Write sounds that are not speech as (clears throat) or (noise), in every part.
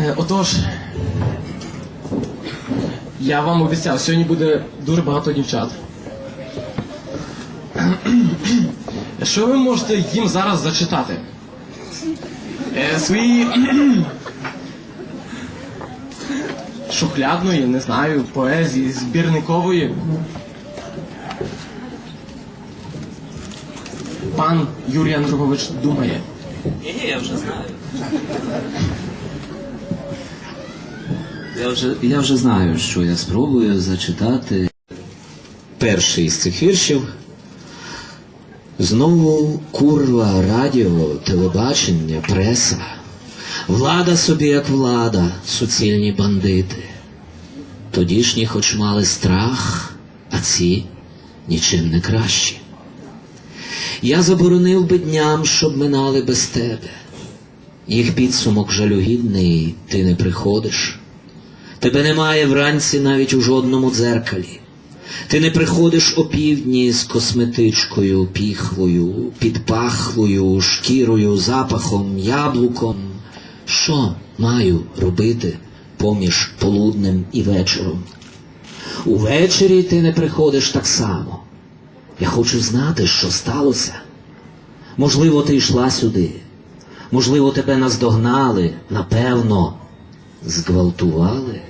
Е, Отож, я вам обіцяв, сьогодні буде дуже багато дівчат. (clears throat) Що ви можете їм зараз зачитати? Е, свої (clears throat) шухлядної, не знаю, поезії, збірникової. Пан Юрій Андрогович думає. Ні, я вже знаю. Я вже, я вже знаю, що я спробую зачитати перший з цих віршів. Знову курва, радіо, телебачення, преса. Влада собі як влада, суцільні бандити. Тодішні хоч мали страх, а ці нічим не кращі. Я заборонив би дням, щоб минали без тебе. Їх підсумок жалюгідний, ти не приходиш. Тебе немає вранці навіть у жодному дзеркалі. Ти не приходиш опівдні з косметичкою, піхвою, підпахвою, шкірою, запахом, яблуком. Що маю робити поміж полуднем і вечором? Увечері ти не приходиш так само. Я хочу знати, що сталося. Можливо, ти йшла сюди. Можливо, тебе наздогнали, напевно, зґвалтували.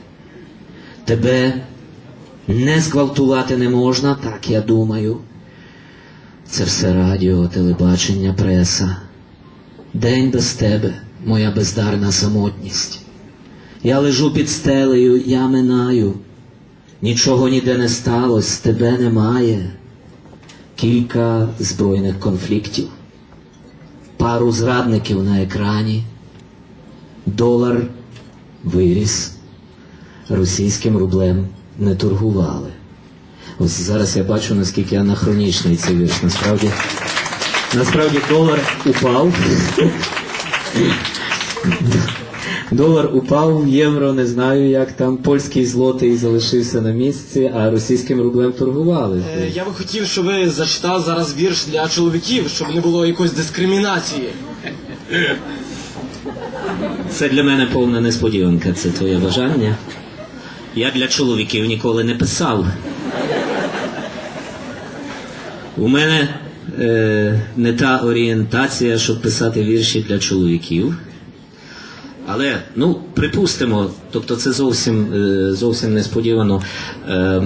Тебе не зґвалтувати не можна, так я думаю. Це все радіо, телебачення, преса. День без тебе, моя бездарна самотність. Я лежу під стелею, я минаю. Нічого ніде не сталося, тебе немає. Кілька збройних конфліктів, пару зрадників на екрані, долар виріс, російським рублем не торгували. Ось зараз я бачу, наскільки анахронічний цей вірш. Насправді, насправді долар упав. Долар упав, євро не знаю, як там польський злотий залишився на місці, а російським рублем торгували. Е, Я би хотів, щоб ви зачитали зараз вірш для чоловіків, щоб не було якоїсь дискримінації. Це для мене повна несподіванка, це твоє бажання. Я для чоловіків ніколи не писав. У мене е, не та орієнтація, щоб писати вірші для чоловіків. Але, ну, припустимо, тобто це зовсім, е, зовсім несподівано. Е,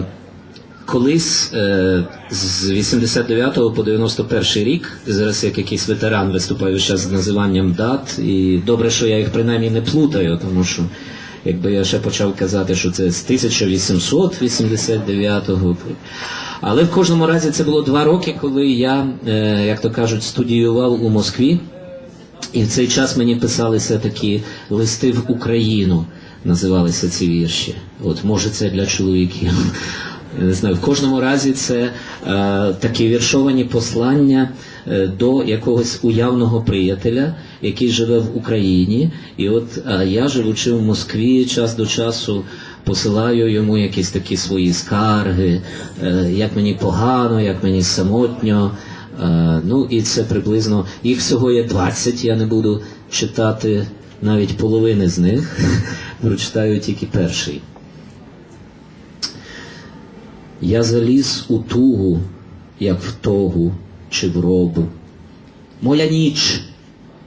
колись е, з 89 по 91 рік, зараз як якийсь ветеран виступаю зараз з називанням дат, і добре, що я їх принаймні не плутаю, тому що якби я ще почав казати, що це з 1889-го. Але в кожному разі це було два роки, коли я, е, як то кажуть, студіював у Москві. І в цей час мені писалися такі листи в Україну, називалися ці вірші. От може це для чоловіків. Не знаю, в кожному разі це е, такі віршовані послання е, до якогось уявного приятеля, який живе в Україні. І от е, я, живучи в Москві, час до часу посилаю йому якісь такі свої скарги, е, як мені погано, як мені самотньо. Е, ну і це приблизно їх всього є 20, я не буду читати навіть половини з них. (laughs) Прочитаю тільки перший. Я заліз у тугу, як в тогу чи в робу. Моя ніч,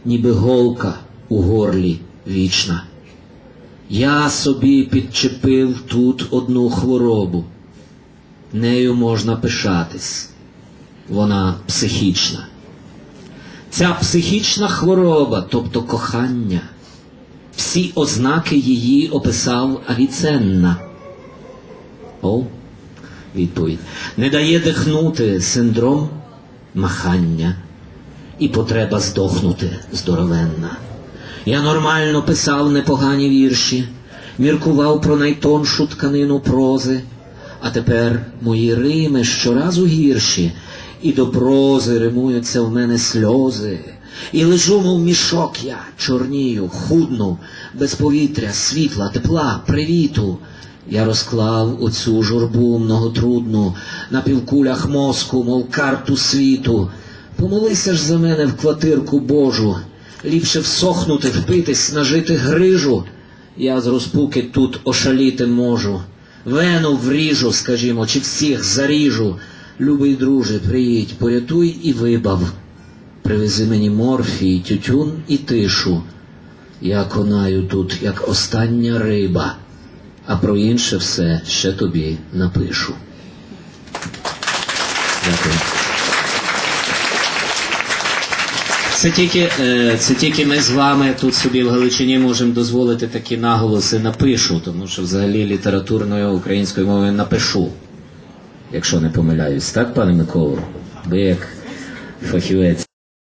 ніби голка у горлі вічна. Я собі підчепив тут одну хворобу. Нею можна пишатись. Вона психічна. Ця психічна хвороба, тобто кохання, всі ознаки її описав Авіценна. О, відповідь. Не дає дихнути синдром махання і потреба здохнути здоровенна. Я нормально писав непогані вірші, міркував про найтоншу тканину прози, а тепер мої рими щоразу гірші, і до прози римуються в мене сльози. І лежу, мов мішок я, чорнію, худну, без повітря, світла, тепла, привіту. Я розклав оцю журбу многотрудну на півкулях мозку, мов карту світу. Помолися ж за мене в квартирку Божу, ліпше всохнути, впитись, нажити грижу. Я з розпуки тут ошаліти можу. Вену вріжу, скажімо, чи всіх заріжу. Любий друже, приїдь, порятуй і вибав. Привези мені морфій, тютюн і тишу. Я конаю тут, як остання риба, а про інше все ще тобі напишу. Дякую. Це тільки, е, це тільки ми з вами тут собі в Галичині можемо дозволити такі наголоси напишу, тому що взагалі літературною українською мовою напишу, якщо не помиляюсь, так, пане Миколо? Ви як фахівець.